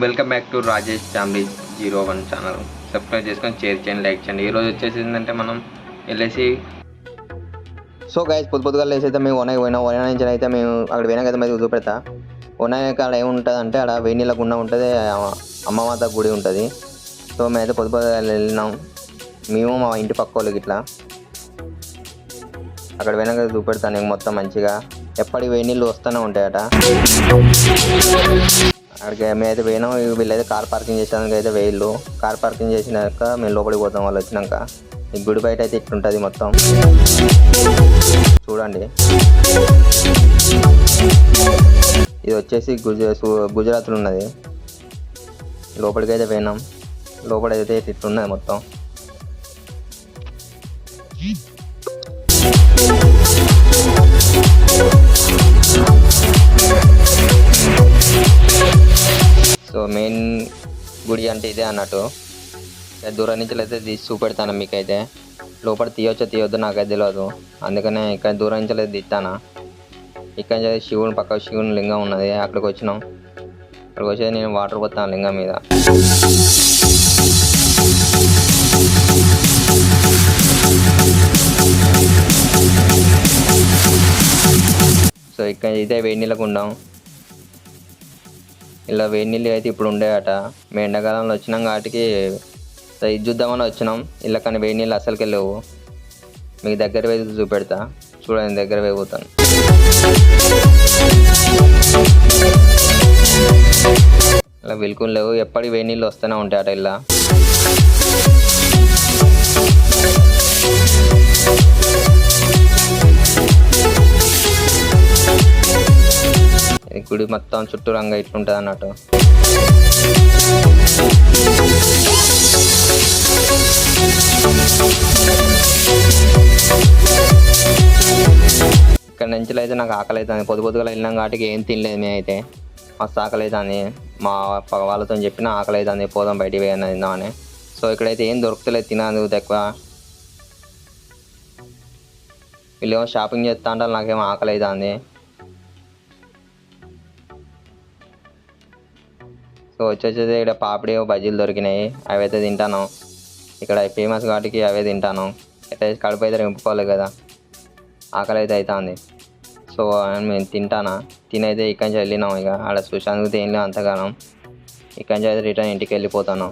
Welcome back to Rajesh family zero one channel subscribe చేసుకొని share చేయండి like చేయండి. ఈరోజు వచ్చేసి ఏంటంటే మనం వెళ్ళేసి సో గైస్ పొద్దు పొద్దుగా లేసి అయితే మేము వనకి పోయినా వన నుంచి అయితే మేము అక్కడ పోయినాక అయితే చూపెడతా. వన అక్కడ ఏముంటుంది అంటే అక్కడ వేడి నీళ్ళ గుండా ఉంటుంది అమ్మ- అమ్మమాత గుడి ఉంటుంది. సో మేమైతే పొద్దు పొద్దుగా వెళ్ళినాం. మేము మా ఇంటి పక్క వాళ్ళకి ఇట్లా అక్కడ పోయినాక చూపెడతాను మొత్తం మంచిగా. ఎప్పటి వేడి నీళ్ళు వస్తూనే ఉంటాయట. అక్కడికి మేమైతే పోయినాం. వీళ్ళైతే కార్ పార్కింగ్ చేసేందుకు అయితే వేళ్ళు కార్ పార్కింగ్ చేసినాక మేము లోపలికి పోతాం వాళ్ళు వచ్చినాక. ఈ గుడి బయట అయితే ఇట్లుంటుంది మొత్తం. చూడండి. ఇది వచ్చేసి గుజ గుజరాత్లో ఉన్నది. లోపలికి అయితే పోయినాం. లోపల అయితే ఇట్లున్నది మొత్తం. మెయిన్ గుడి అంటే ఇదే అన్నట్టు. దూరం నుంచి అయితే తీసి చూపెడతాను మీకైతే. లోపల తీయొచ్చో తీయొద్దు నాకైతే తెలియదు అందుకనే ఇక్కడ దూరం నుంచి అయితే తీస్తాను ఇక్కడ నుంచి అయితే శివుని పక్క శివుని లింగం ఉన్నది. అక్కడికి వచ్చినాం. అక్కడికి వచ్చేది నేను వాటర్ పోతాను లింగం మీద. సో ఇక్కడ ఇదే వేడి నీళ్ళకు ఉండాం. ఇలా వేడి నీళ్ళు అయితే ఇప్పుడు ఉండేవట మేము ఎండాకాలంలో వచ్చినాం వాటికి ఇది చూద్దామని వచ్చినాం. ఇలా కానీ వేడి నీళ్ళు అసలుకి లేవు. మీకు దగ్గర వేసి చూపెడతా. చూడండి దగ్గర వేయబోతాను ఇలా బిల్కుల్ లేవు. ఎప్పటికి వేడి నీళ్ళు వస్తూనే ఉంటాయట ఇలా. గుడి మొత్తం చుట్టూ రంగా ఇట్లుంటుంది అన్నట్టు. ఇక్కడ నుంచి అయితే నాకు ఆకలి అవుతుంది పొద్దు పొద్దుగా వెళ్ళినాం కాబట్టి ఏం తినలేదు మేమైతే. మస్తు ఆకలి అవుతుంది మా వాళ్ళతో చెప్పిన ఆకలి అవుతుంది పోదాం బయటికి పోయినా తిందామని. సో ఇక్కడైతే ఏం దొరుకుతలేదు తినదు ఎక్కువ. వీళ్ళు ఏమో షాపింగ్ చేస్తా అంటారు నాకేమో ఆకలి అవుతుంది వచ్చేసి ఇక్కడ పాపిడి బజ్జీలు దొరికినాయి. అవి అయితే తింటాను. ఇక్కడ ఫేమస్ కాబట్టి అవే తింటాను. అయితే కడుపు అయితే నింపుకోవాలి కదా. ఆకలి అయితే అవుతుంది సో మేము తింటానా. తినైతే ఇక్కడి నుంచి వెళ్ళినాం ఇక. ఆడ సుశాంత్ ఏం లేదు అంతగానం. ఇక్కడి నుంచి అయితే రిటర్న్ ఇంటికి వెళ్ళిపోతాను.